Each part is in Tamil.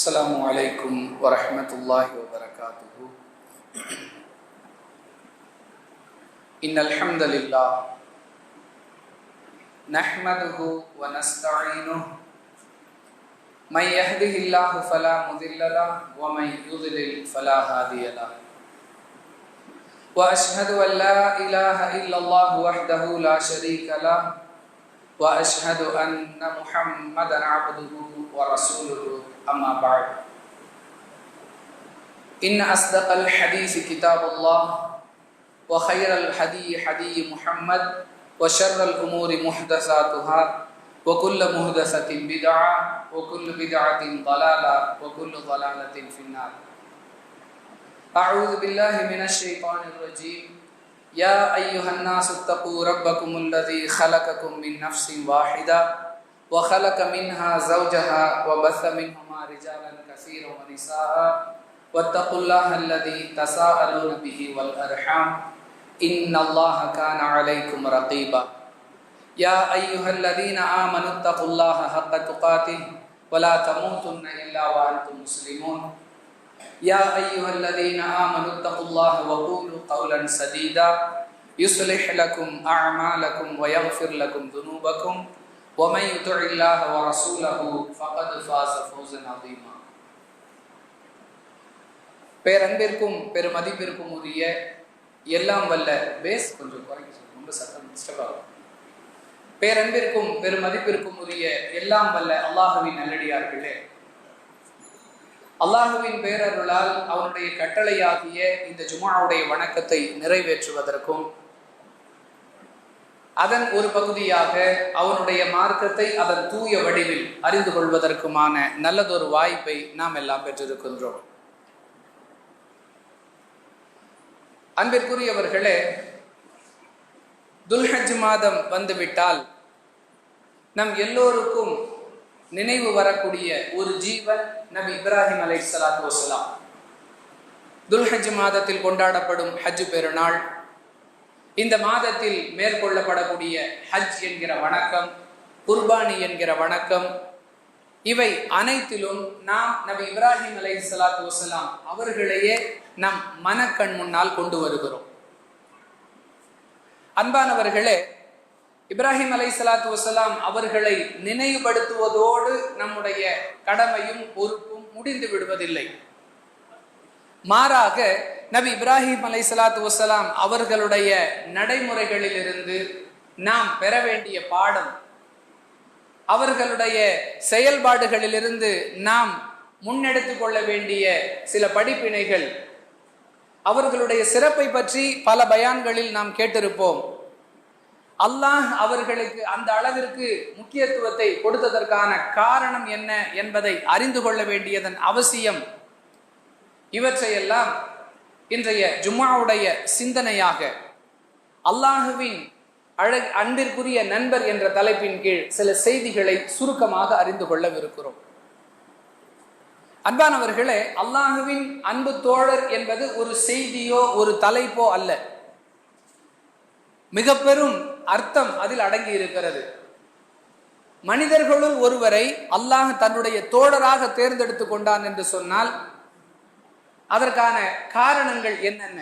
السلام عليكم ورحمة الله وبركاته. إن الحمد لله نحمده ونستعينه. من يهده الله فلا مضل له ومن يضلل فلا هادي له. وأشهد أن لا إله إلا الله وحده لا شريك له. وأشهد أن محمدا عبده ورسوله. أما بعد. إن أصدق الحديث كتاب الله وخير الحدي حدي محمد وشر الأمور محدثاتها وكل محدثة بدعة وكل بدعة ضلالة وكل ضلالة في النار. أعوذ بالله من الشيطان الرجيم. يا أيها الناس اتقوا ربكم الذي خلقكم من نفس واحدة وخلق منها زوجها وبث منهما رجالا كثيرا ونساء. واتقوا الله الذي تساءلون به والأرحام. إن الله كان عليكم رقيبا. يا أيها الذين آمنوا اتقوا الله حق تقاته ولا تموتن إلا وأنتم مسلمون. يا أيها الذين آمنوا اتقوا الله وقولوا قولا سديدا. يصلح لكم أعمالكم ويغفر لكم ذنوبكم. ومن يطع الله ورسوله فقد فاز فوزا عظيما பேரன்பிற்கும் பெருமதிப்பிற்கும் உரிய எல்லாம் வல்ல பேஸ் கொஞ்சம் குறைக்க சொல்லுங்க ரொம்ப சத்தம் டிஸ்டர்ப் ஆகும் பேரன்பிற்கும் பெருமதிப்பிற்கும் உரிய எல்லாம் வல்ல அல்லாஹுவின் நல்லடியார்களே அல்லாஹுவின் பேரருளால் அவனுடைய கட்டளையாகிய இந்த ஜுமாவுடைய வணக்கத்தை நிறைவேற்றுவதற்கும் அதன் ஒரு பகுதியாக அவனுடைய மார்க்கத்தை அதன் தூய வடிவில் அறிந்து கொள்வதற்குமான நல்லதொரு வாய்ப்பை நாம் எல்லாம் பெற்றிருக்கின்றோம். அன்பிற்குரியவர்களே துல்ஹஜ் மாதம் வந்துவிட்டால் நம் எல்லோருக்கும் நினைவு வரக்கூடிய ஒரு ஜீவன் நபி இப்ராஹிம் அலை சலாத்து வசலாம் துல்ஹஜ் மாதத்தில் கொண்டாடப்படும் ஹஜ் பெருநாள் இந்த மாதத்தில் மேற்கொள்ளப்படக்கூடிய ஹஜ் என்கிற வணக்கம் குர்பானி என்கிற வணக்கம் இவை அனைத்திலும் நாம் நபி இப்ராஹிம் அலை சலாத்து வசலாம் அவர்களையே நம் மனக்கண் முன்னால் கொண்டு வருகிறோம். அன்பானவர்களே இப்ராஹிம் அலை சலாத்து வசலாம் அவர்களை நினைவுபடுத்துவதோடு நம்முடைய கடமையும் பொறுப்பும் முடிந்து விடுவதில்லை. மாறாக நபி இப்ராஹிம் அலை சலாத்து வசலாம் அவர்களுடைய நடைமுறைகளிலிருந்து நாம் பெற வேண்டிய பாடம் அவர்களுடைய செயல்பாடுகளிலிருந்து நாம் முன்னெடுத்து கொள்ள வேண்டிய சில படிப்பினைகள் அவர்களுடைய சிறப்பை பற்றி பல பயான்களில் நாம் கேட்டிருப்போம். அல்லாஹ் அவர்களுக்கு அந்த அளவிற்கு முக்கியத்துவத்தை கொடுத்ததற்கான காரணம் என்ன என்பதை அறிந்து கொள்ள வேண்டியதன் அவசியம் இவற்றையெல்லாம் இன்றைய ஜும்மாவுடைய சிந்தனையாக அல்லாஹுவின் அழகு அன்பிற்குரிய நண்பர் என்ற தலைப்பின் கீழ் சில செய்திகளை சுருக்கமாக அறிந்து கொள்ளவிருக்கிறோம். அன்பானவர்களே அல்லாஹுவின் அன்பு தோழர் என்பது ஒரு செய்தியோ ஒரு தலைப்போ அல்ல. மிக பெரும் அர்த்தம் அதில் அடங்கி இருக்கிறது மனிதர்களுள் ஒருவரை அல்லாஹ் தன்னுடைய தோழராக தேர்ந்தெடுத்து கொண்டான் என்று சொன்னால் அதற்கான காரணங்கள் என்னென்ன?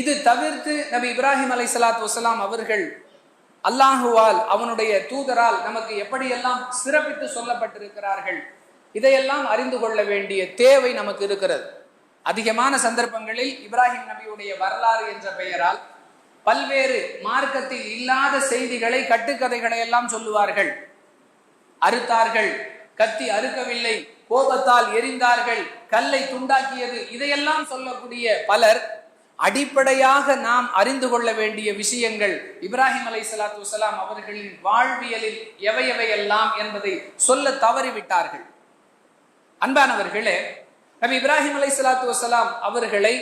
இது தவிர்த்து நபி இப்ராஹிம் அலை சலாத் வசலாம் அவர்கள் அல்லாஹுவால் அவனுடைய தூதரால் நமக்கு எப்படியெல்லாம் சிறப்பித்து சொல்லப்பட்டிருக்கிறார்கள் இதையெல்லாம் அறிந்து கொள்ள வேண்டிய தேவை நமக்கு இருக்கிறது. அதிகமான சந்தர்ப்பங்களில் இப்ராஹிம் நபியுடைய வரலாறு என்ற பெயரால் பல்வேறு மார்க்கத்தில் இல்லாத செய்திகளை கட்டுக்கதைகளை எல்லாம் சொல்லுவார்கள். அறுத்தார்கள் கத்தி அறுக்கவில்லை கோபத்தால் எரிந்தார்கள் கல்லை துண்டாக்கியது இதையெல்லாம் சொல்லக்கூடிய பலர் அடிப்படையாக நாம் அறிந்து கொள்ள வேண்டிய விஷயங்கள். இப்ராஹிம் அலை சலாத்து வலாம் அவர்களின் வாழ்வியலில் எவையவையெல்லாம் என்பதை சொல்ல தவறிவிட்டார்கள். அன்பானவர்களே நபி இப்ராஹிம் அலை சலாத்து வசலாம் அவர்களை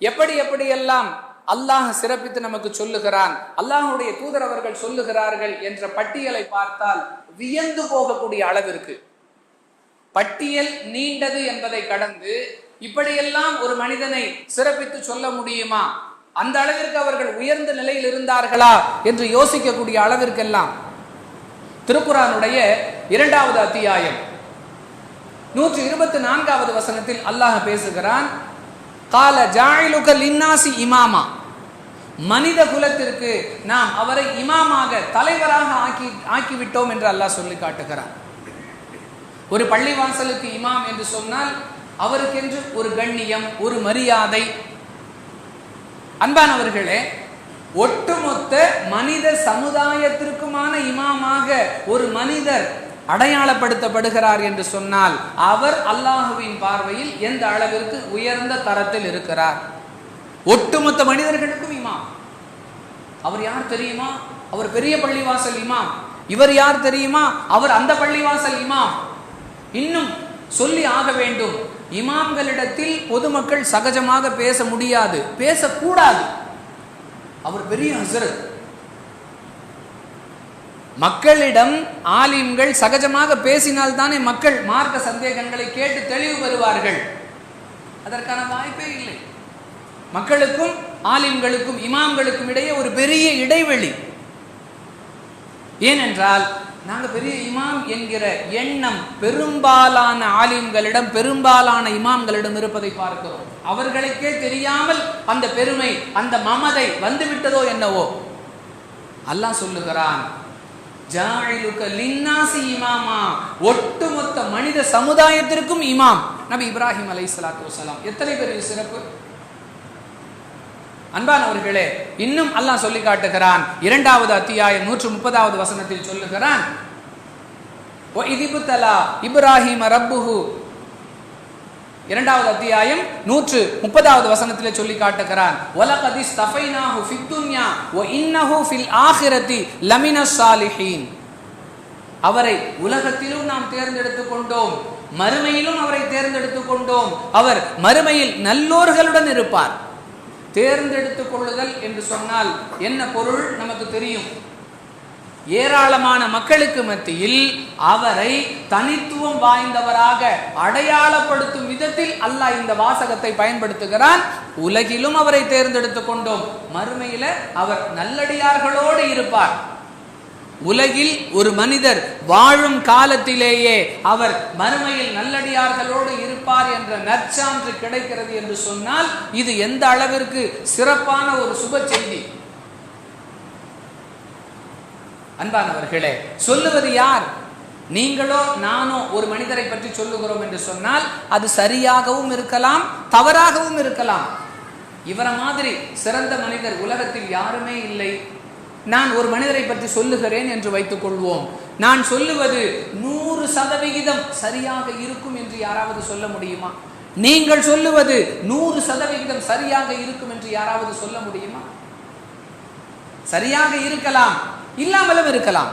எப்படி எப்படியெல்லாம் அல்லாஹ் சிறப்பித்து நமக்கு சொல்லுகிறான் அல்லாஹுடைய தூதர் அவர்கள் சொல்லுகிறார்கள் என்ற பட்டியலை பார்த்தால் வியந்து போகக்கூடிய அளவிற்கு பட்டியல் நீண்டது என்பதை கடந்து இப்படியெல்லாம் ஒரு மனிதனை சிறப்பித்து சொல்ல முடியுமா? அந்த அளவிற்கு அவர்கள் உயர்ந்த நிலையில் இருந்தார்களா என்று யோசிக்கக்கூடிய அளவிற்கெல்லாம். திருக்குறானுடைய இரண்டாவது அத்தியாயம். நூற்றி இருபத்தி நான்காவது வசனத்தில் அல்லாஹ் பேசுகிறான் கால ஜாயிலுக லின்னாசி இமாமா. மனித குலத்திற்கு நாம் அவரை இமாமாக தலைவராக ஆக்கி ஆக்கிவிட்டோம் என்று அல்லாஹ் சொல்லி காட்டுகிறான். ஒரு பள்ளிவாசலுக்கு இமாம் என்று சொன்னால் அவருக்கென்று ஒரு கண்ணியம் ஒரு மரியாதை. அன்பானவர்களே ஒட்டுமொத்த மனித சமுதாயத்திற்குமான இமாமாக ஒரு மனிதர் அடையாளப்படுத்தப்படுகிறார் என்று சொன்னால் அவர் அல்லாஹுவின் பார்வையில் எந்த அளவிற்கு உயர்ந்த தரத்தில் இருக்கிறார்? ஒட்டுமொத்த மனிதர்களுக்கும் இமாம். அவர் யார் தெரியுமா? அவர் பெரிய பள்ளிவாசல் இமாம். இவர் யார் தெரியுமா? அவர் அந்த பள்ளிவாசல் இமாம். இன்னும் சொல்லி ஆக வேண்டும். இமாம்களிடத்தில் பொதுமக்கள் சகஜமாக பேச முடியாது. பேசக்கூடாது. அவர் பெரிய ஹசரத் மக்களிடம் ஆலிம்கள் சகஜமாக பேசினால் தானே மக்கள் மார்க்க சந்தேகங்களை கேட்டு தெளிவு பெறுவார்கள். அதற்கான வாய்ப்பே இல்லை. மக்களுக்கும் ஆலிம்களுக்கும் இமாம்களுக்கும் இடையே ஒரு பெரிய இடைவெளி. ஏனென்றால் நாங்க பெரிய இமாம் என்கிற எண்ணம் பெரும்பாலான ஆலிம்களிடம் பெரும்பாலான இமாம்களிடம் இருப்பதை பார்க்கிறோம். அவர்களுக்கே தெரியாமல் அந்த பெருமை அந்த மமதை வந்துவிட்டதோ என்னவோ? அல்லாஹ் சொல்லுகிறான் லின்னாசி இமாமா. ஒட்டுமொத்த மனித சமுதாயத்திற்கும் இமாம். நபி இப்ராஹிம் அலை சலாத்து வசலாம் எத்தனை பெரிய சிறப்பு? அன்பானவர்களே இன்னும் அல்லாஹ் சொல்லி காட்டுகிறான். இரண்டாவது அத்தியாயம் நூற்று முப்பதாவது வசனத்தில் சொல்லுகிறான். இப்ராஹிம ரப்புஹு. இரண்டாவது அத்தியாயம் நூற்று முப்பதாவது வசனத்தில் சொல்லி காட்டுகிறான். ஒலகதி ஸ்தஃபைனாஹு ஃபித்துன்யா அவரை உலகத்திலும் நாம் தேர்ந்தெடுத்துக் கொண்டோம். மறுமையிலும் அவரை தேர்ந்தெடுத்துக் கொண்டோம். அவர் மறுமையில் நல்லோர்களுடன் இருப்பார். தேர்ந்தெடுத்துக் கொள்ளுதல் என்று சொன்னால் என்ன பொருள்? நமக்கு தெரியும். ஏராளமான மக்களுக்கு மத்தியில் அவரை தனித்துவம் வாய்ந்தவராக அடையாளப்படுத்தும் விதத்தில் அல்லாஹ் இந்த வாசகத்தை பயன்படுத்துகிறான். உலகிலும் அவரை தேர்ந்தெடுத்துக் கொண்டோம். மறுமையில அவர் நல்லடியார்களோடு இருப்பார். உலகில் ஒரு மனிதர் வாழும் காலத்திலேயே அவர் மறுமையில் நல்லடியார்களோடு இருப்பார் என்ற நற்சான்று கிடைக்கிறது என்று சொன்னால் இது எந்த அளவிற்கு சிறப்பான ஒரு சுப செய்தி. அன்பானவர்களே சொல்லுவது யார்? நீங்களோ நானோ ஒரு மனிதரை பற்றி சொல்லுகிறோம் என்று சொன்னால் அது சரியாகவும் இருக்கலாம் தவறாகவும் இருக்கலாம். இவரை மாதிரி சிறந்த மனிதர் உலகத்தில் யாருமே இல்லை. நான் ஒரு மனிதரை பற்றி சொல்லுகிறேன் என்று வைத்துக் கொள்வோம் நான் சொல்லுவது நூறு சதவிகிதம் சரியாக இருக்கும் என்று யாராவது சொல்ல முடியுமா? நீங்கள் சொல்லுவது நூறு சதவிகிதம் சரியாக இருக்கும் என்று யாராவது சொல்ல முடியுமா? சரியாக இருக்கலாம் இல்லாமலும் இருக்கலாம்.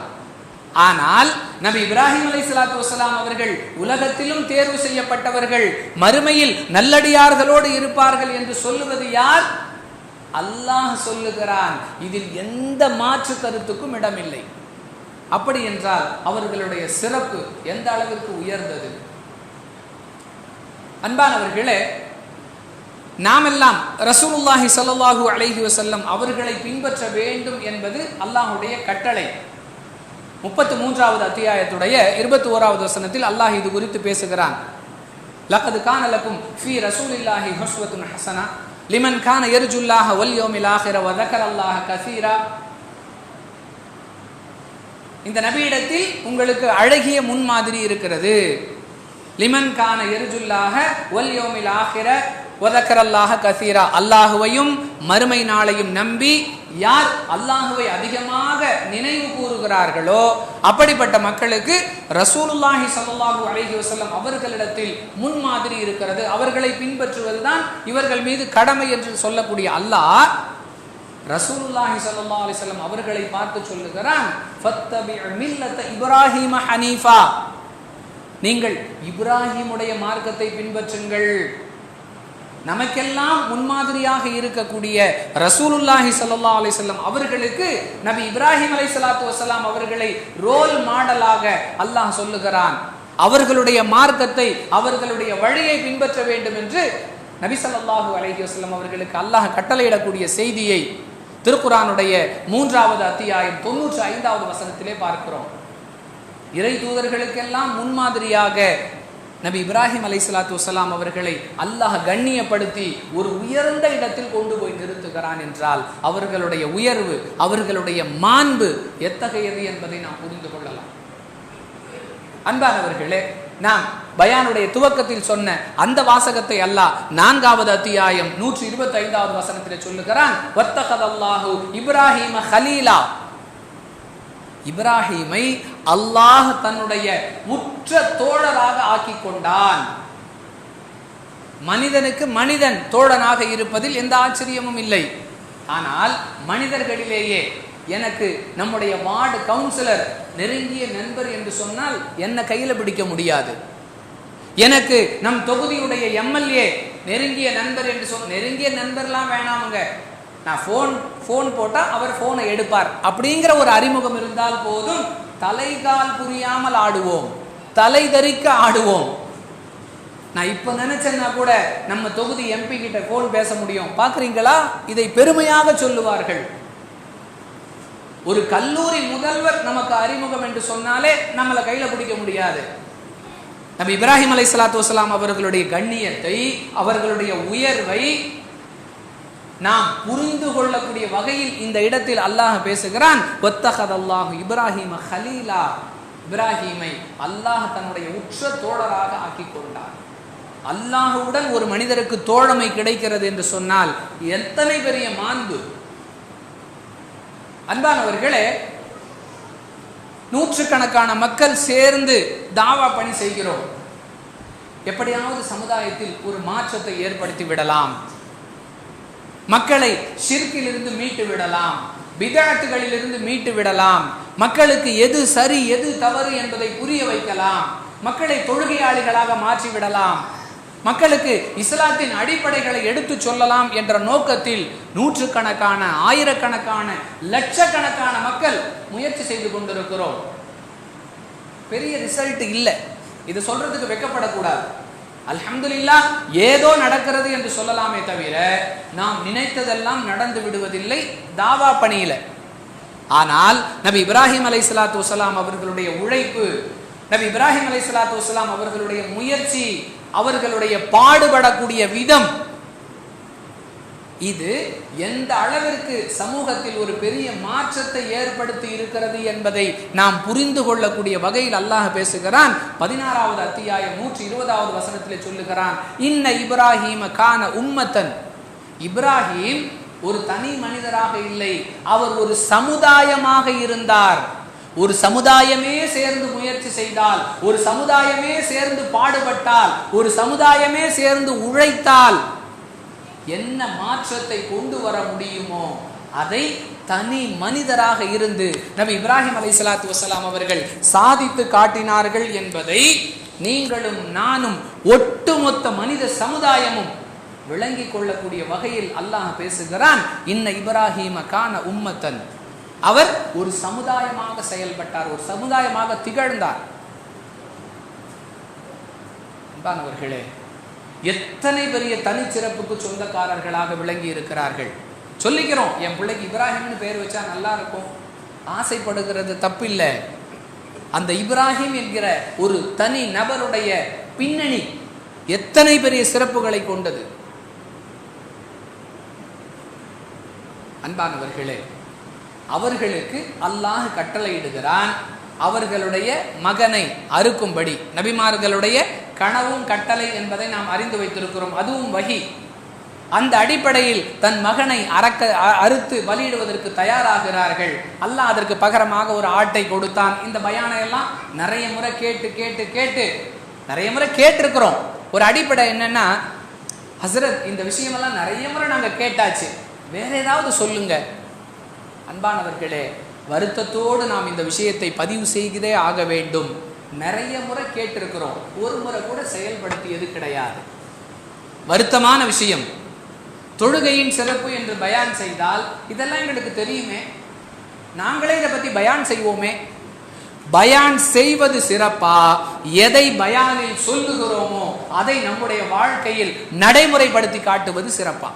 ஆனால் நபி இப்ராஹிம் அலை சலாத்து வசலாம் அவர்கள் உலகத்திலும் தேர்வு செய்யப்பட்டவர்கள் மறுமையில் நல்லடியார்களோடு இருப்பார்கள் என்று சொல்லுவது யார்? அல்லாஹ் சொல்லுகிறான் இதில் எந்த மாற்று கருத்துக்கும் இடமில்லை. அப்படி என்றால் அவர்களுடைய சிறப்பு எந்த அளவிற்கு உயர்ந்தது? அன்பானவர்களே நாமெல்லாம் ரசூலுல்லாஹி ஸல்லல்லாஹு அலைஹி வசல்லம் அவர்களை பின்பற்ற வேண்டும் என்பது அல்லாஹுடைய கட்டளை. முப்பத்து மூன்றாவது அத்தியாயத்துடைய இருபத்தி ஓராவது வசனத்தில் அல்லாஹ் இது குறித்து பேசுகிறான். லக்கது கானலக்கும் ஃபி ரசூலில்லாஹி ஹஸ்வத்துன் ஹசனா லிமன் கான எர்ஜுல்லாஹ வல் யோமில் ஆஹிர வ அல்லாஹ கசீரா. இந்த நபியிடத்தில் உங்களுக்கு அழகிய முன்மாதிரி இருக்கிறது. லிமன் கான எருஜுல்லாக வல் யோமில் ஆஹிர ஒதக்கரல்லாக கசீரா. அல்லாஹுவையும் மறுமை நாளையும் நம்பி யார் அல்லாஹுவை அதிகமாக நினைவு கூறுகிறார்களோ அப்படிப்பட்ட மக்களுக்கு ரசூலுல்லாஹி ஸல்லல்லாஹு அலஹி வசல்லம் அவர்களிடத்தில் முன்மாதிரி இருக்கிறது. அவர்களை பின்பற்றுவதுதான் இவர்கள் மீது கடமை என்று சொல்லக்கூடிய அல்லாஹ் ரசூலுல்லாஹி சல்லா அலைஹி அவர்களை பார்த்து சொல்லுகிறான் ஃபத்தபி ஹனீஃபா. நீங்கள் இப்ராஹிமுடைய மார்க்கத்தை பின்பற்றுங்கள். நமக்கெல்லாம் முன்மாதிரியாக இருக்கக்கூடிய ரசூலுல்லாஹி சல்லா அலிசல்லாம் அவர்களுக்கு நபி இப்ராஹிம் அலை சலாத்து வசலாம் அவர்களை ரோல் மாடலாக அல்லாஹ் சொல்லுகிறான். அவர்களுடைய மார்க்கத்தை அவர்களுடைய வழியை பின்பற்ற வேண்டும் என்று நபி சல்லாஹூ அலஹி வஸ்லம் அவர்களுக்கு அல்லாஹ் கட்டளையிடக்கூடிய செய்தியை திருக்குறானுடைய மூன்றாவது அத்தியாயம் தொன்னூற்றி ஐந்தாவது வசனத்திலே பார்க்கிறோம். இறை தூதர்களுக்கெல்லாம் முன்மாதிரியாக நபி இப்ராஹிம் அலை சலாத்து வசலாம் அவர்களை அல்லாஹ் கண்ணியப்படுத்தி ஒரு உயர்ந்த இடத்தில் கொண்டு போய் நிறுத்துகிறான் என்றால் அவர்களுடைய உயர்வு அவர்களுடைய மாண்பு எத்தகையது என்பதை நாம் புரிந்து கொள்ளலாம். அன்பானவர்களே நாம் பயானுடைய துவக்கத்தில் சொன்ன அந்த வாசகத்தை அல்லாஹ் நான்காவது அத்தியாயம் நூற்றி இருபத்தி ஐந்தாவது வசனத்தில் சொல்லுகிறான் இப்ராஹிம ஹலீலா. இப்ராஹீமை அல்லாஹ் தன்னுடைய உற்ற தோழராக ஆக்கி கொண்டான் மனிதனுக்கு மனிதன் தோழனாக இருப்பதில் எந்த ஆச்சரியமும் இல்லை. ஆனால் மனிதர்களிலேயே எனக்கு நம்முடைய வார்டு கவுன்சிலர் நெருங்கிய நண்பர் என்று சொன்னால் என்ன கையில பிடிக்க முடியாது. எனக்கு நம் தொகுதியுடைய எம்எல்ஏ நெருங்கிய நண்பர் என்று சொல் நெருங்கிய நண்பர்லாம் வேணாமுங்க. நான் ஃபோன் ஃபோன் போட்டால் அவர் ஃபோனை எடுப்பார். அப்படிங்கிற ஒரு அறிமுகம் இருந்தால் போதும். தலைகால் புரியாமல் ஆடுவோம். தலை தரிக்க ஆடுவோம். நான் இப்போ நினைச்சேன்னா கூட நம்ம தொகுதி எம்பி கிட்ட ஃபோன் பேச முடியும். பார்க்குறீங்களா? இதை பெருமையாக சொல்லுவார்கள். ஒரு கல்லூரி முதல்வர் நமக்கு அறிமுகம் என்று சொன்னாலே நம்மளை கையில் பிடிக்க முடியாது. நம்ம இப்ராஹிம் அலை சலாத்து வலாம் அவர்களுடைய கண்ணியத்தை அவர்களுடைய உயர்வை நாம் புரிந்து கொள்ளக்கூடிய வகையில் இந்த இடத்தில் அல்லாஹ் பேசுகிறான். ஒத்தகத் அல்லாஹு இப்ராஹிம ஹலீலா. இப்ராஹீமை அல்லாஹ் தன்னுடைய உற்ற தோழராக ஆக்கி கொண்டார் அல்லாஹுடன் ஒரு மனிதருக்கு தோழமை கிடைக்கிறது என்று சொன்னால் எத்தனை பெரிய மாண்பு. அன்பானவர்களே நூற்றுக்கணக்கான மக்கள் சேர்ந்து தாவா பணி செய்கிறோம். எப்படியாவது சமுதாயத்தில் ஒரு மாற்றத்தை ஏற்படுத்தி விடலாம். மக்களை சிற்கிலிருந்து மீட்டு விடலாம் பிதாட்டுகளிலிருந்து மீட்டு விடலாம் மக்களுக்கு எது சரி எது தவறு என்பதை புரிய வைக்கலாம் மக்களை தொழுகையாளிகளாக மாற்றி விடலாம் மக்களுக்கு இஸ்லாத்தின் அடிப்படைகளை எடுத்து சொல்லலாம் என்ற நோக்கத்தில் நூற்றுக்கணக்கான ஆயிரக்கணக்கான லட்சக்கணக்கான மக்கள் முயற்சி செய்து கொண்டிருக்கிறோம். பெரிய ரிசல்ட் இல்லை. இது சொல்றதுக்கு வெக்கப்படக்கூடாது. அல்ஹம்துலில்லா ஏதோ நடக்கிறது என்று சொல்லலாமே தவிர நாம் நினைத்ததெல்லாம் நடந்து விடுவதில்லை தாவா பணியில. ஆனால் நபி இப்ராஹிம் அலை சலாத்து வசலாம் அவர்களுடைய உழைப்பு நபி இப்ராஹிம் அலை சலாத்து வசலாம் அவர்களுடைய முயற்சி அவர்களுடைய பாடுபடக்கூடிய விதம் இது எந்த அளவிற்கு சமூகத்தில் ஒரு பெரிய மாற்றத்தை ஏற்படுத்தி இருக்கிறது என்பதை நாம் புரிந்து கொள்ளக்கூடிய வகையில் அல்லாஹ் பேசுகிறான். பதினாறாவது அத்தியாயம் நூற்றி இருபதாவது வசனத்தில் சொல்லுகிறான் இன்ன இப்ராஹிம கான உம்மத்தன். இப்ராஹிம் ஒரு தனி மனிதராக இல்லை அவர் ஒரு சமுதாயமாக இருந்தார். ஒரு சமுதாயமே சேர்ந்து முயற்சி செய்தால் ஒரு சமுதாயமே சேர்ந்து பாடுபட்டால் ஒரு சமுதாயமே சேர்ந்து உழைத்தால் என்ன மாற்றத்தை கொண்டு வர முடியுமோ அதை தனி மனிதராக இருந்து நபி இப்ராஹிம் அலை சலாத்து வசலாம் அவர்கள் சாதித்து காட்டினார்கள் என்பதை நீங்களும் நானும் ஒட்டுமொத்த மனித சமுதாயமும் விளங்கி கொள்ளக்கூடிய வகையில் அல்லாஹ் பேசுகிறான். இன்ன இப்ராஹிம கான உம்மத்தன். அவர் ஒரு சமுதாயமாக செயல்பட்டார் ஒரு சமுதாயமாக திகழ்ந்தார். அன்பானவர்களே எத்தனை பெரிய தனிச்சிறப்புக்கு சொந்தக்காரர்களாக விளங்கி இருக்கிறார்கள்? சொல்லிக்கிறோம் என் பிள்ளைக்கு இப்ராஹிம்னு பேர் வச்சா நல்லா இருக்கும். ஆசைப்படுகிறது தப்பில்லை. அந்த இப்ராஹிம் என்கிற ஒரு தனி நபருடைய பின்னணி எத்தனை பெரிய சிறப்புகளை கொண்டது? அன்பானவர்களே அவர்களுக்கு அல்லாஹ் கட்டளையிடுகிறான். அவர்களுடைய மகனை அறுக்கும்படி நபிமார்களுடைய கனவும் கட்டளை என்பதை நாம் அறிந்து வைத்திருக்கிறோம். அதுவும் வகி. அந்த அடிப்படையில் தன் மகனை அறக்க அ- அறுத்து பலியிடுவதற்கு தயாராகிறார்கள். அல்லாஹ் அதற்கு பகரமாக ஒரு ஆட்டை கொடுத்தான். இந்த பயானை எல்லாம் நிறைய முறை கேட்டு கேட்டு கேட்டு நிறைய முறை கேட்டிருக்கிறோம். ஒரு அடிப்படை என்னன்னா ஹசரத் இந்த விஷயமெல்லாம் நிறைய முறை நாங்கள் கேட்டாச்சு. வேற ஏதாவது சொல்லுங்க. அன்பானவர்களே வருத்தத்தோடு நாம் இந்த விஷயத்தை பதிவு செய்கிறே ஆக வேண்டும். நிறைய முறை கேட்டிருக்கிறோம். ஒரு முறை கூட செயல்படுத்தியது கிடையாது. வருத்தமான விஷயம். தொழுகையின் சிறப்பு என்று பயான் செய்தால் இதெல்லாம் எங்களுக்கு தெரியுமே. நாங்களே இதை பற்றி பயான் செய்வோமே. பயான் செய்வது சிறப்பா? எதை பயானில் சொல்லுகிறோமோ அதை நம்முடைய வாழ்க்கையில் நடைமுறைப்படுத்தி காட்டுவது சிறப்பா?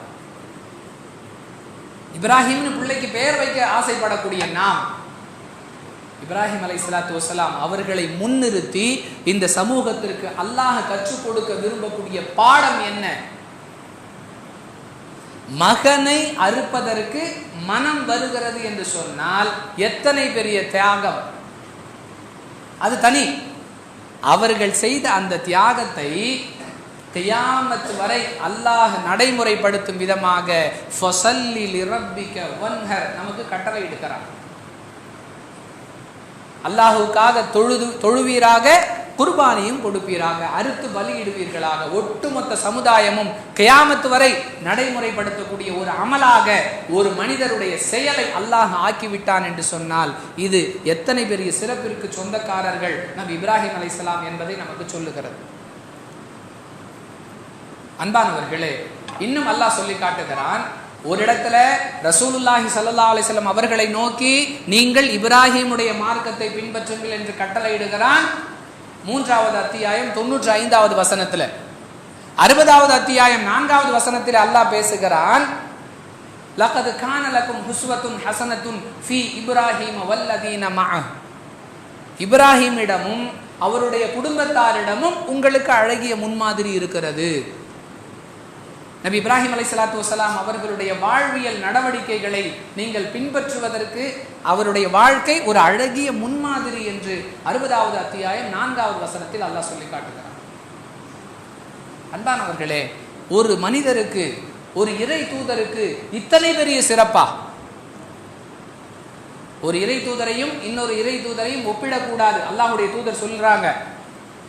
இப்ராஹிம்னு பிள்ளைக்கு பெயர் வைக்க ஆசைப்படக்கூடிய நாம் இப்ராஹிம் அலை சலாத்து வசலாம் அவர்களை முன்னிறுத்தி இந்த சமூகத்திற்கு அல்லாஹ் கற்றுக் கொடுக்க விரும்பக்கூடிய பாடம் என்ன? மகனை அறுப்பதற்கு மனம் வருகிறது என்று சொன்னால் எத்தனை பெரிய தியாகம்? அது தனி. அவர்கள் செய்த அந்த தியாகத்தை கியாமத்து வரை அல்லாஹ் நடைமுறைப்படுத்தும் விதமாக நமக்கு கட்டளை எடுக்கிறான். அல்லாஹுக்காக தொழுது தொழுவீராக குர்பானியும் கொடுப்பீராக அறுத்து பலியிடுவீர்களாக. ஒட்டுமொத்த சமுதாயமும் கியாமத்து வரை நடைமுறைப்படுத்தக்கூடிய ஒரு அமலாக ஒரு மனிதருடைய செயலை அல்லாஹ் ஆக்கிவிட்டான் என்று சொன்னால் இது எத்தனை பெரிய சிறப்பிற்கு சொந்தக்காரர்கள் நம் இப்ராஹிம் அலைசலாம் என்பதை நமக்கு சொல்லுகிறது. அன்பானவர்களே இன்னும் அல்லாஹ் சொல்லி காட்டுகிறான் ஒரு இடத்துல ரசூலுல்லாஹி சல்லா அலிஸ்லாம் அவர்களை நோக்கி நீங்கள் இப்ராஹிமுடைய மார்க்கத்தை பின்பற்றுங்கள் என்று கட்டளையிடுகிறான் மூன்றாவது அத்தியாயம் தொண்ணூற்றி ஐந்தாவது வசனத்தில். அறுபதாவது அத்தியாயம் நான்காவது வசனத்தில் அல்லாஹ் பேசுகிறான் லகது கானலக்கும் ஹசனத்தும் ஃபி இப்ராஹிம் வல்லதீன இப்ராஹிமிடமும் அவருடைய குடும்பத்தாரிடமும் உங்களுக்கு அழகிய முன்மாதிரி இருக்கிறது. நபி இப்ராஹிம் அலை சலாத்து வசலாம் அவர்களுடைய வாழ்வியல் நடவடிக்கைகளை நீங்கள் பின்பற்றுவதற்கு அவருடைய வாழ்க்கை ஒரு அழகிய முன்மாதிரி என்று அறுபதாவது அத்தியாயம் நான்காவது வசனத்தில் அல்லாஹ் சொல்லி காட்டுகிறார் அன்பானவர்களே ஒரு மனிதருக்கு ஒரு இறை தூதருக்கு இத்தனை பெரிய சிறப்பா? ஒரு இறை தூதரையும் இன்னொரு இறை தூதரையும் ஒப்பிடக்கூடாது. அல்லாஹுடைய தூதர் சொல்றாங்க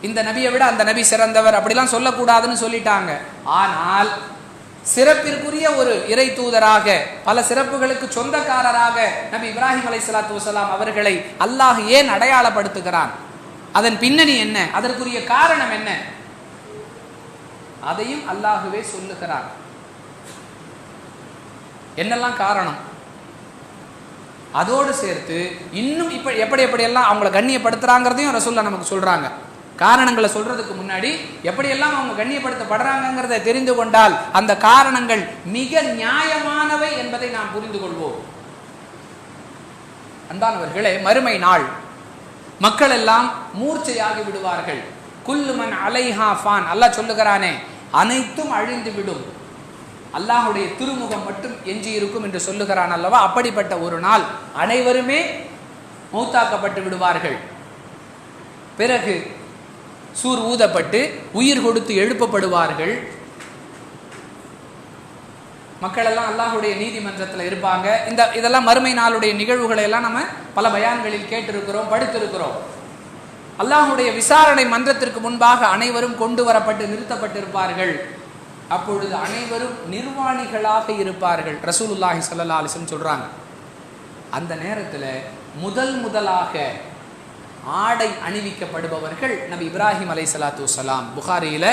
இந்த நபியை விட அந்த நபி சிறந்தவர் அப்படிலாம் சொல்லக்கூடாதுன்னு சொல்லிட்டாங்க. ஆனால் சிறப்பிற்குரிய ஒரு இறை தூதராக பல சிறப்புகளுக்கு சொந்தக்காரராக நபி இப்ராஹிம் அலை சலாத்து வலாம் அவர்களை அல்லாஹ் ஏன் அடையாளப்படுத்துகிறான்? அதன் பின்னணி என்ன? அதற்குரிய காரணம் என்ன? அதையும் அல்லாஹுவே சொல்லுகிறார் என்னெல்லாம் காரணம்? அதோடு சேர்த்து இன்னும் இப்ப எப்படி எப்படியெல்லாம் அவங்கள கண்ணியப்படுத்துறாங்கிறதையும் ரசூல்லா நமக்கு சொல்றாங்க. காரணங்களை சொல்றதுக்கு முன்னாடி எப்படியெல்லாம் அவங்க கண்ணியப்படுத்தப்படுறாங்கிறத தெரிந்து கொண்டால் அந்த காரணங்கள் மிக நியாயமானவை என்பதை நாம் புரிந்து கொள்வோம். அன்பானவர்களே மறுமை நாள். மக்கள் எல்லாம் மூர்ச்சையாகி விடுவார்கள். குல்லுமன் அலைஹா ஃபான். அல்லாஹ் சொல்லுகிறானே அனைத்தும் அழிந்து விடும். அல்லாஹுடைய திருமுகம் மட்டும் எஞ்சி இருக்கும் என்று சொல்லுகிறான் அல்லவா? அப்படிப்பட்ட ஒரு நாள் அனைவருமே மௌத்தாக்கப்பட்டு விடுவார்கள். பிறகு சூர் ஊதப்பட்டு உயிர் கொடுத்து எழுப்பப்படுவார்கள். மக்கள் எல்லாம் அல்லாஹுடைய நீதிமன்றத்தில் இருப்பாங்க. இந்த இதெல்லாம் மறுமை நாளுடைய நிகழ்வுகளை எல்லாம் நம்ம பல பயான்களில் கேட்டிருக்கிறோம் படித்திருக்கிறோம். அல்லாஹுடைய விசாரணை மன்றத்திற்கு முன்பாக அனைவரும் கொண்டு வரப்பட்டு நிறுத்தப்பட்டிருப்பார்கள். அப்பொழுது அனைவரும் நிர்வாணிகளாக இருப்பார்கள். ரசூலுல்லாஹி சல்லா அலிஸ்லம் சொல்றாங்க. அந்த நேரத்தில் முதல் முதலாக ஆடை அணிவிக்கப்படுபவர்கள் நபி இப்ராஹிம் அலை சலாத்து சலாம் புகாரியில்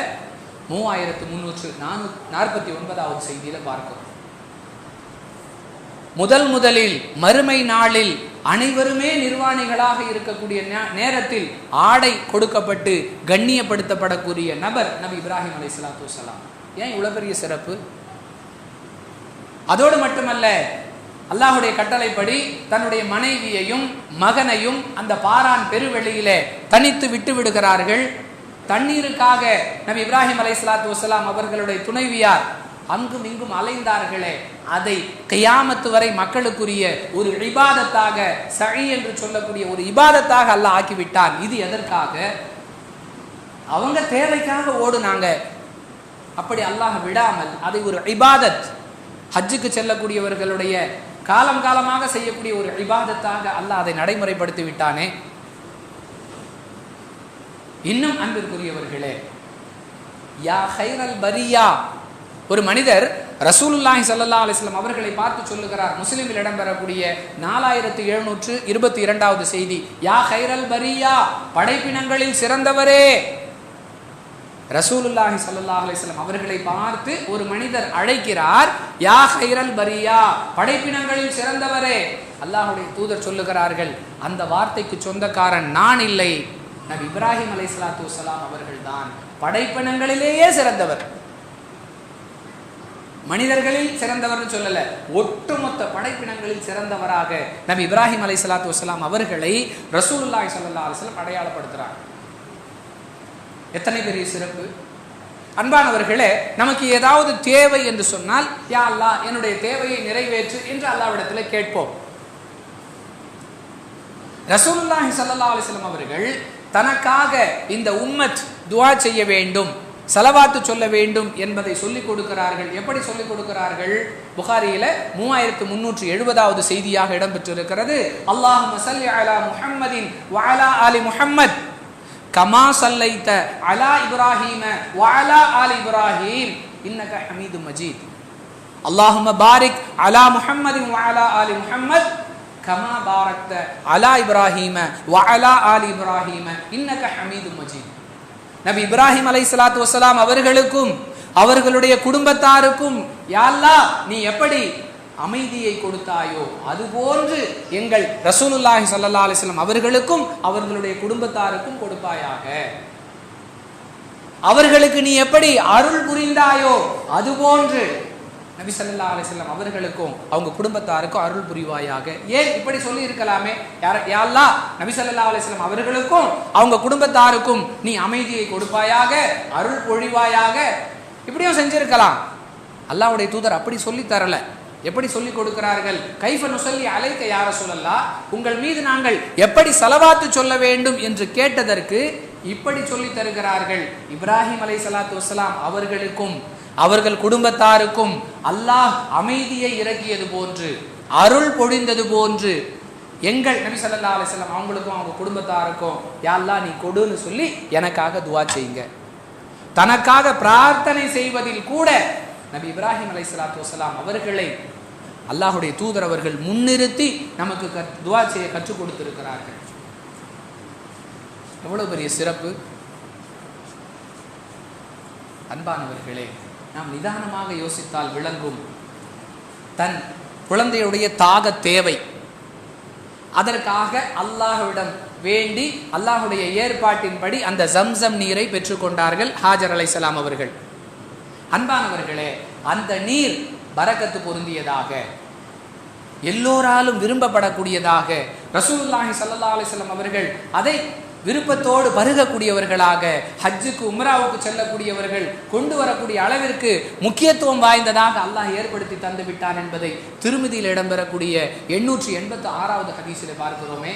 மூவாயிரத்து முன்னூற்று நானூ நாற்பத்தி ஒன்பதாவது செய்தியில் பார்க்கிறோம். முதல் முதலில் மறுமை நாளில் அனைவருமே நிர்வாணிகளாக இருக்கக்கூடிய நேரத்தில் ஆடை கொடுக்கப்பட்டு கண்ணியப்படுத்தப்படக்கூடிய நபர் நபி இப்ராஹிம் அலை சலாத்து சலாம் ஏன் இவ்வளோ பெரிய சிறப்பு? அதோடு மட்டுமல்ல அல்லாஹுடைய கட்டளைப்படி தன்னுடைய மனைவியையும் மகனையும் அந்த பாரான் பெருவெளியிலே தனித்து விட்டு விடுகிறார்கள். தண்ணீருக்காக நபி இப்ராஹிம் அலை சலாத்து வசலாம் அவர்களுடைய துணைவியார் அங்கும் இங்கும் அலைந்தார்களே அதை கையாமத்து வரை மக்களுக்குரிய ஒரு இபாதத்தாக சழி என்று சொல்லக்கூடிய ஒரு இபாதத்தாக அல்லாஹ் ஆக்கிவிட்டான். இது எதற்காக? அவங்க தேவைக்காக ஓடுனாங்க. அப்படி அல்லாஹ் விடாமல் அதை ஒரு இபாதத் ஹஜ்ஜுக்கு செல்லக்கூடியவர்களுடைய காலம் காலமாக செய்யக்கூடிய ஒரு இபாதத்தாக அல்லாஹ் அதை நடைமுறைப்படுத்தி விட்டானே. இன்னும் அன்பிற்குரியவர்களே யா ஹைரல் பரியா. ஒரு மனிதர் ரசூலுல்லாஹி சல்லா அலிஸ்லாம் அவர்களை பார்த்து சொல்லுகிறார் முஸ்லிமில் இடம்பெறக்கூடிய நாலாயிரத்தி எழுநூற்று இருபத்தி இரண்டாவது செய்தி யா ஹைரல் பரியா படைப்பினங்களில் சிறந்தவரே. ரசூலுல்லாஹி சல்லாஹ் அலிஸ்லாம் அவர்களை பார்த்து ஒரு மனிதர் அழைக்கிறார் யா ஹைரல் பரியா படைப்பினங்களில் சிறந்தவரே. அல்லாஹுடைய தூதர் சொல்லுகிறார்கள் அந்த வார்த்தைக்கு சொந்தக்காரன் நான் இல்லை. நபி இப்ராஹிம் அலை சலாத்து வலாம் அவர்கள் தான் படைப்பினங்களிலேயே சிறந்தவர். மனிதர்களில் சிறந்தவர்னு சொல்லல ஒட்டுமொத்த படைப்பினங்களில் சிறந்தவராக நபி இப்ராஹிம் அலை சலாத்து வலாம் அவர்களை ரசூலுல்லாஹி சல்லா அலைஹி அடையாளப்படுத்துறாங்க. எத்தனை பெரிய சிறப்பு? அன்பானவர்களே நமக்கு ஏதாவது தேவை என்று சொன்னால் யா அல்லா என்னுடைய தேவையை நிறைவேற்று என்று அல்லாவிடத்தில் கேட்போம். ரசூலுல்லாஹி சல்லா அலிஸ்லாம் அவர்கள் தனக்காக இந்த உம்மத் துவா செய்ய வேண்டும் சலவாத்து சொல்ல வேண்டும் என்பதை சொல்லிக் கொடுக்கிறார்கள். எப்படி சொல்லிக் கொடுக்கிறார்கள்? புகாரியில மூவாயிரத்து முன்னூற்றி எழுபதாவது செய்தியாக இடம்பெற்றிருக்கிறது. அல்லாஹ் முஹம்மதின் வஅலா அலி முஹம்மத் கமா சல்லைத்த அலா இப்ராஹீம வஅலா ஆலி இப்ராஹீம் இன்னக ஹமீது மஜீத். அல்லாஹும பாரிக் அலா முஹம்மதின் வஅலா ஆலி முஹம்மத் கமா பாரக்த அலா இப்ராஹீம வஅலா ஆலி இப்ராஹீம இன்னக ஹமீது மஜீத். நபி இப்ராஹிம் அலை சலாத்து வசலாம் அவர்களுக்கும் அவர்களுடைய குடும்பத்தாருக்கும் யாழ்லா நீ எப்படி அமைதியை கொடுத்தாயோ? அதுபோன்று எங்கள் ரசூலுல்லாஹி சல்லா அலிஸ்லாம் அவர்களுக்கும் அவர்களுடைய குடும்பத்தாருக்கும் கொடுப்பாயாக. அவர்களுக்கு நீ எப்படி அருள் புரிந்தாயோ? அதுபோன்று நபி சல்லா அலிஸ்லாம் அவர்களுக்கும் அவங்க குடும்பத்தாருக்கும் அருள் புரிவாயாக. ஏன் இப்படி சொல்லி இருக்கலாமே? யார யாழ்லா நபி சல்லா அலிஸ்லாம் அவர்களுக்கும் அவங்க குடும்பத்தாருக்கும் நீ அமைதியை கொடுப்பாயாக அருள் பொழிவாயாக. இப்படியும் செஞ்சிருக்கலாம். அல்லாஹ்வுடைய தூதர் அப்படி சொல்லி தரல. எப்படி சொல்லிக் கொடுக்கிறார்கள்? கைஃப நுசல்லி அலைக்க யார சொல்லல்லா உங்கள் மீது நாங்கள் எப்படி செலவாத்து சொல்ல வேண்டும் என்று கேட்டதற்கு இப்படி சொல்லி தருகிறார்கள். இப்ராஹிம் அலை சலாத்து வசலாம் அவர்களுக்கும் அவர்கள் குடும்பத்தாருக்கும் அல்லாஹ் அமைதியை இறக்கியது போன்று அருள் பொழிந்தது போன்று எங்கள் நபி சல்லா அலிஸ்லாம் அவங்களுக்கும் அவங்க குடும்பத்தாருக்கும் யா நீ கொடுன்னு சொல்லி எனக்காக துவா செய்யுங்க. தனக்காக பிரார்த்தனை செய்வதில் கூட நபி இப்ராஹிம் அலை சலாத்து வலாம் அவர்களை அல்லாஹுடைய தூதர் அவர்கள் முன்னிறுத்தி நமக்கு கற்- துஆ செய்ய கற்றுக் கொடுத்திருக்கிறார்கள். எவ்வளவு பெரிய சிறப்பு? அன்பானவர்களே நாம் நிதானமாக யோசித்தால் விளங்கும். தன் குழந்தையுடைய தாக தேவை. அதற்காக அல்லாஹுவிடம் வேண்டி அல்லாஹுடைய ஏற்பாட்டின்படி அந்த ஜம்சம் நீரை பெற்றுக்கொண்டார்கள் ஹாஜர் அலைசலாம் அவர்கள். அன்பானவர்களே அந்த நீர் பரக்கத்து பொருந்தியதாக எல்லோராலும் விரும்பப்படக்கூடியதாக ரசூல்லாஹி சல்லா அலிஸ்லாம் அவர்கள் அதை விருப்பத்தோடு பருகக்கூடியவர்களாக ஹஜ்ஜுக்கு உம்ராவுக்கு செல்லக்கூடியவர்கள் கொண்டு வரக்கூடிய அளவிற்கு முக்கியத்துவம் வாய்ந்ததாக அல்லாஹ் ஏற்படுத்தி தந்து விட்டான் என்பதை திருமதியில் இடம்பெறக்கூடிய எண்ணூற்றி எண்பத்தி ஆறாவது ஹதீஸில் பார்க்கிறோமே.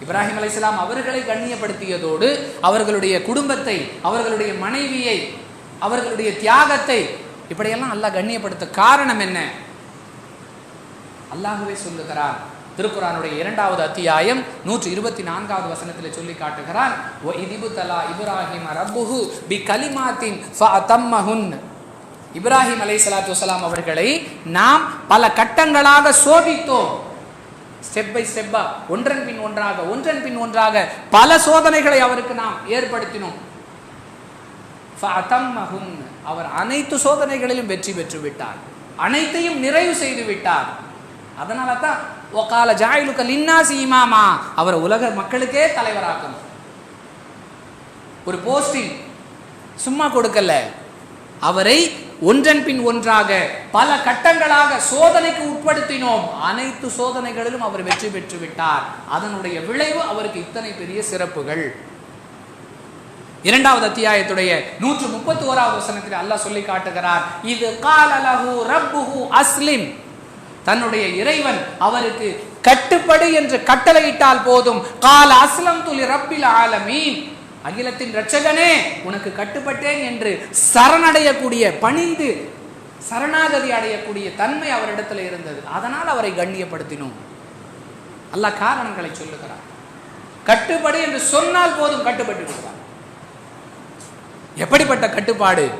இப்ராஹிம் அலைஹிஸ்ஸலாம் அவர்களை கண்ணியப்படுத்தியதோடு அவர்களுடைய குடும்பத்தை அவர்களுடைய மனைவியை அவர்களுடைய தியாகத்தை இப்படியெல்லாம் அல்லாஹ் கண்ணியப்படுத்த காரணம் என்ன? அல்லாஹுவே சொல்லுகிறான் திருக்குறானுடைய இரண்டாவது அத்தியாயம் நூற்றி இருபத்தி நான்காவது வசனத்தில் சொல்லி காட்டுகிறான் ஒ இதிபு தலா இப்ராஹிம் ரப்புஹு பி கலிமாத்தின் இப்ராஹிம் அலை சலாத்து வசலாம் அவர்களை நாம் பல கட்டங்களாக சோதித்தோம். ஸ்டெப் பை ஸ்டெப்பா ஒன்றன் பின் ஒன்றாக ஒன்றன் பின் ஒன்றாக பல சோதனைகளை அவருக்கு நாம் ஏற்படுத்தினோம். அவர் அனைத்து சோதனைகளிலும் வெற்றி பெற்று விட்டார் அனைத்தையும் நிறைவு செய்து விட்டார் அதனால தான் ஒகால ஜாயிலுக்க லின்னாசி இமாமா. அவரை உலக மக்களுக்கே தலைவராக்கணும். ஒரு போஸ்டிங் சும்மா கொடுக்கல. அவரை ஒன்றன் பின் ஒன்றாக பல கட்டங்களாக சோதனைக்கு உட்படுத்தினோம். அனைத்து சோதனைகளிலும் அவர் வெற்றி பெற்று விட்டார் அதனுடைய விளைவு அவருக்கு இத்தனை பெரிய சிறப்புகள். இரண்டாவது அத்தியாயத்துடைய நூற்று முப்பத்தி ஓராவது வசனத்தில் அல்லாஹ் சொல்லி காட்டுகிறார். இது காலலஹு ரப்புஹு அஸ்லிம். தன்னுடைய இறைவன் அவருக்கு கட்டுப்படு என்று கட்டளையிட்டால் போதும். கால அஸ்லம் துலி ரப்பில் ஆலமீன். அகிலத்தின் ரட்சகனே உனக்கு கட்டுப்பட்டேன் என்று சரணடையக்கூடிய பணிந்து சரணாகதி அடையக்கூடிய தன்மை அவரிடத்தில் இருந்தது. அதனால் அவரை கண்ணியப்படுத்தினோம். அல்ல காரணங்களை சொல்லுகிறார் கட்டுப்படு என்று சொன்னால் போதும் கட்டுப்பட்டு விடுவார் எப்படிப்பட்ட கட்டுப்பாடு?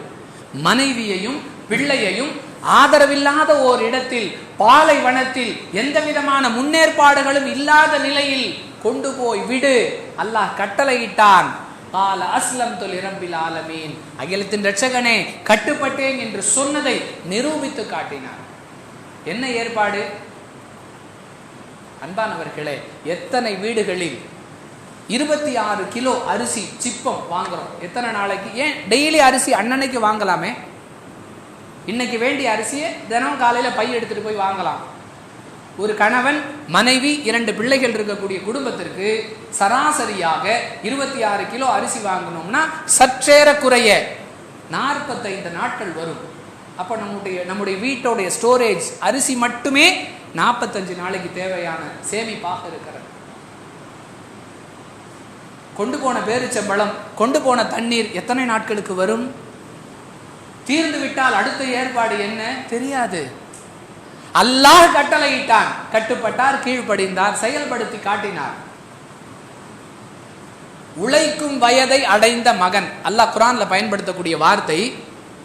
மனைவியையும் பிள்ளையையும் ஆதரவில்லாத ஓர் இடத்தில் பாலைவனத்தில் எந்த விதமான முன்னேற்பாடுகளும் இல்லாத நிலையில் கொண்டு போய் விடு. அல்லாஹ் கட்டளையிட்டான். கால அஸ்லம் தொல் இரம்பில் ஆலமீன். அகிலத்தின் ரட்சகனே கட்டுப்பட்டேன் என்று சொன்னதை நிரூபித்து காட்டினார். என்ன ஏற்பாடு? அன்பானவர்களே எத்தனை வீடுகளில் இருபத்தி ஆறு கிலோ அரிசி சிப்பம் வாங்குறோம். எத்தனை நாளைக்கு? ஏன் டெய்லி அரிசி அன்னன்னைக்கு வாங்கலாமே? இன்னைக்கு வேண்டிய அரிசியை தினம் காலையில் பை எடுத்துட்டு போய் வாங்கலாம். ஒரு கணவன் மனைவி இரண்டு பிள்ளைகள் இருக்கக்கூடிய குடும்பத்திற்கு சராசரியாக இருபத்தி ஆறு கிலோ அரிசி வாங்கணும்னா சற்றேறக்குறைய நாற்பத்தைந்து நாட்கள் வரும். அப்போ நம்முடைய நம்முடைய வீட்டோடைய ஸ்டோரேஜ் அரிசி மட்டுமே நாற்பத்தஞ்சு நாளைக்கு தேவையான சேமிப்பாக இருக்கிறது. கொண்டு போன பேரிச்சம்பழம் கொண்டு போன தண்ணீர் எத்தனை நாட்களுக்கு வரும்? தீர்ந்து விட்டால் அடுத்த ஏற்பாடு என்ன? தெரியாது. அல்லாஹ் கட்டளையிட்டான். கட்டுப்பட்டார் கீழ்ப்படிந்தார் செயல்படுத்தி காட்டினார். உழைக்கும் வயதை அடைந்த மகன். அல்லாஹ் குரான்ல பயன்படுத்தக்கூடிய வார்த்தை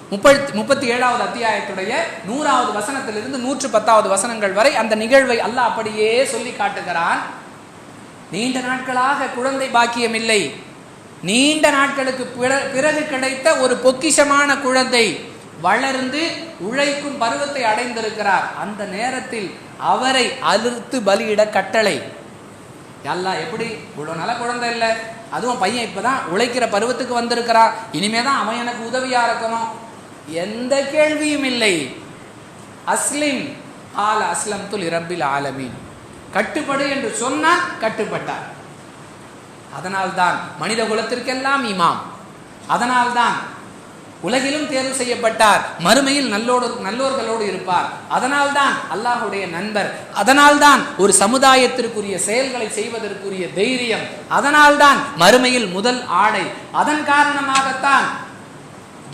முப்பத்தி முப்பத்தி ஏழாவது அத்தியாயத்துடைய நூறாவது வசனத்திலிருந்து நூற்று பத்தாவது வசனங்கள் வரை அந்த நிகழ்வை அல்லாஹ் அப்படியே சொல்லி காட்டுகிறான். நீண்ட நாட்களாக குழந்தை பாக்கியம் இல்லை. நீண்ட நாட்களுக்கு பிறகு கிடைத்த ஒரு பொக்கிஷமான குழந்தை வளர்ந்து உழைக்கும் பருவத்தை அடைந்திருக்கிறார். அந்த நேரத்தில் அவரை அழுத்து பலியிட கட்டளை. எல்லாம் எப்படி? இவ்வளோ நல்ல குழந்தை இல்லை. அதுவும் பையன் இப்போதான் உழைக்கிற பருவத்துக்கு வந்திருக்கிறான். இனிமே தான் அவன் எனக்கு உதவியா இருக்கணும். எந்த கேள்வியும் இல்லை. அஸ்லிம் ஆல் அஸ்லம் துல் இரப்பில் ஆலமீன். கட்டுப்படு என்று சொன்னால் கட்டுப்பட்டார். அதனால்தான் மனித குலத்திற்கெல்லாம் இமாம். அதனால்தான் உலகிலும் தேர்வு செய்யப்பட்டார். மறுமையில் நல்லோடு நல்லோர்களோடு இருப்பார். அதனால்தான் அல்லாஹுடைய நண்பர். அதனால்தான் ஒரு சமுதாயத்திற்குரிய செயல்களை செய்வதற்குரிய தைரியம். அதனால்தான் மறுமையில் முதல் ஆடை. அதன் காரணமாகத்தான்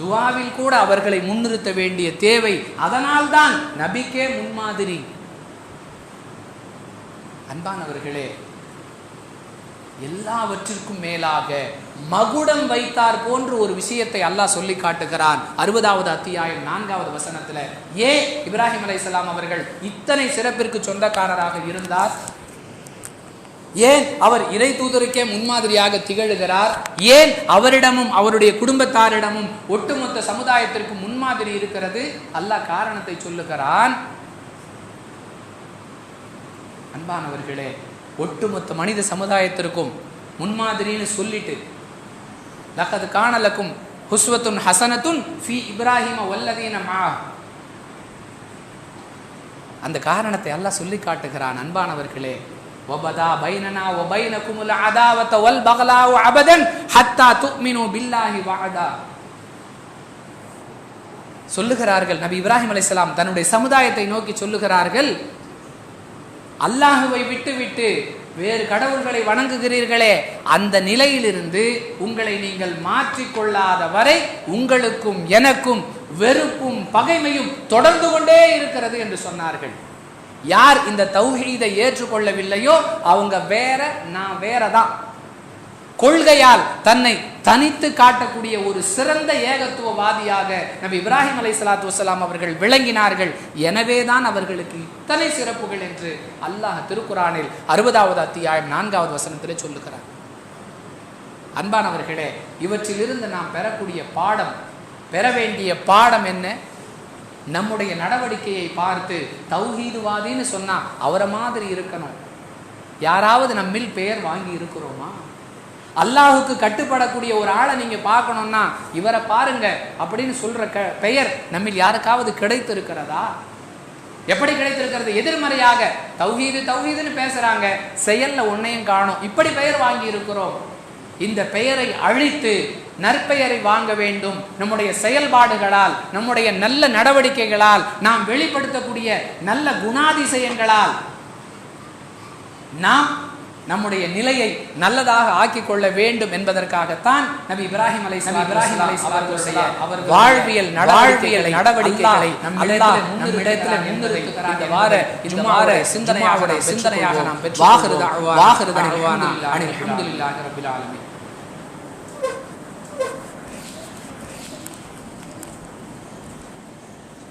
துவாவில் கூட அவர்களை முன்னிறுத்த வேண்டிய தேவை. அதனால்தான் நபிக்கே முன்மாதிரி. அன்பானவர்களே எல்லாவற்றிற்கும் மேலாக மகுடம் வைத்தார் போன்று ஒரு விஷயத்தை அல்லாஹ் சொல்லி காட்டுகிறான். அறுபதாவது அத்தியாயம் நான்காவது வசனத்துல ஏன் இப்ராஹிம் அலை அவர்கள் இத்தனை சிறப்பிற்கு சொந்தக்காரராக இருந்தார்? ஏன் அவர் இறை தூதருக்கே முன்மாதிரியாக திகழுகிறார்? ஏன் அவரிடமும் அவருடைய குடும்பத்தாரிடமும் ஒட்டுமொத்த சமுதாயத்திற்கு முன்மாதிரி இருக்கிறது? அல்லாஹ் காரணத்தை சொல்லுகிறான். அன்பானவர்களே ஒட்டுமொத்த மனித சமுதாயத்திற்கும் முன்மாதிரின்னு சொல்லிட்டு காணலக்கும் ஹுஸ்வத்துன் ஹசனத்துன் இப்ராஹிம வல்லதீன அந்த காரணத்தை எல்லாம் சொல்லி காட்டுகிறான் அன்பானவர்களே ஒபதா பைனனா ஒ ஒபைன குமுல அதாவத்த ஒல் பகலா அபதன் ஹத்தா துக்மினு பில்லாஹி வாதா சொல்லுகிறார்கள் நபி இப்ராஹிம் அலையாம் தன்னுடைய சமுதாயத்தை நோக்கி சொல்லுகிறார்கள் அல்லாஹுவை விட்டுவிட்டு வேறு கடவுள்களை வணங்குகிறீர்களே அந்த நிலையிலிருந்து உங்களை நீங்கள் மாற்றிக்கொள்ளாத வரை உங்களுக்கும் எனக்கும் வெறுப்பும் பகைமையும் தொடர்ந்து கொண்டே இருக்கிறது என்று சொன்னார்கள். யார் இந்த தௌஹீதை ஏற்றுக்கொள்ளவில்லையோ அவங்க வேற நான் வேற தான் கொள்கையால் தன்னை தனித்து காட்டக்கூடிய ஒரு சிறந்த ஏகத்துவவாதியாக நபி இப்ராஹிம் அலை சலாத்து வசலாம் அவர்கள் விளங்கினார்கள். எனவேதான் அவர்களுக்கு இத்தனை சிறப்புகள் என்று அல்லாஹ் திருக்குறானில் அறுபதாவது அத்தியாயம் நான்காவது வசனத்திலே சொல்லுகிறார். அன்பானவர்களே இவற்றிலிருந்து நாம் பெறக்கூடிய பாடம் பெற வேண்டிய பாடம் என்ன? நம்முடைய நடவடிக்கையை பார்த்து தௌஹீதுவாதின்னு சொன்னா அவரை மாதிரி இருக்கணும். யாராவது நம்மில் பெயர் வாங்கி இருக்கிறோமா? அல்லாஹுக்கு கட்டுப்படக்கூடிய ஒரு ஆளை நீங்க பார்க்கணும்னா இவரை பாருங்க அப்படின்னு சொல்ற க பெயர் நம்மில் யாருக்காவது கிடைத்திருக்கிறதா? எப்படி கிடைத்திருக்கிறது? எதிர்மறையாக. தௌஹீது தௌஹீதுன்னு பேசுறாங்க. செயல்ல ஒன்னையும் காணும். இப்படி பெயர் வாங்கி இருக்கிறோம். இந்த பெயரை அழித்து நற்பெயரை வாங்க வேண்டும். நம்முடைய செயல்பாடுகளால் நம்முடைய நல்ல நடவடிக்கைகளால் நாம் வெளிப்படுத்தக்கூடிய நல்ல குணாதிசயங்களால் நாம் நம்முடைய நிலையை நல்லதாக ஆக்கிக் கொள்ள வேண்டும் என்பதற்காகத்தான் நபி இப்ராஹிம் அலை இப்ராஹிம் அலை அவர் வாழ்வியல் வாழ்வியல் நடவடிக்கைகளை நம்மிடத்தில் நம்மிடத்தில் முன்னிறுத்துகிறார் இந்த வார சிந்தனையாக சிந்தனையாக நாம் பெற்று வாகிறது வாகிறது அனில் அல்ஹம்துலில்லாஹி ரப்பில் ஆலமீன்.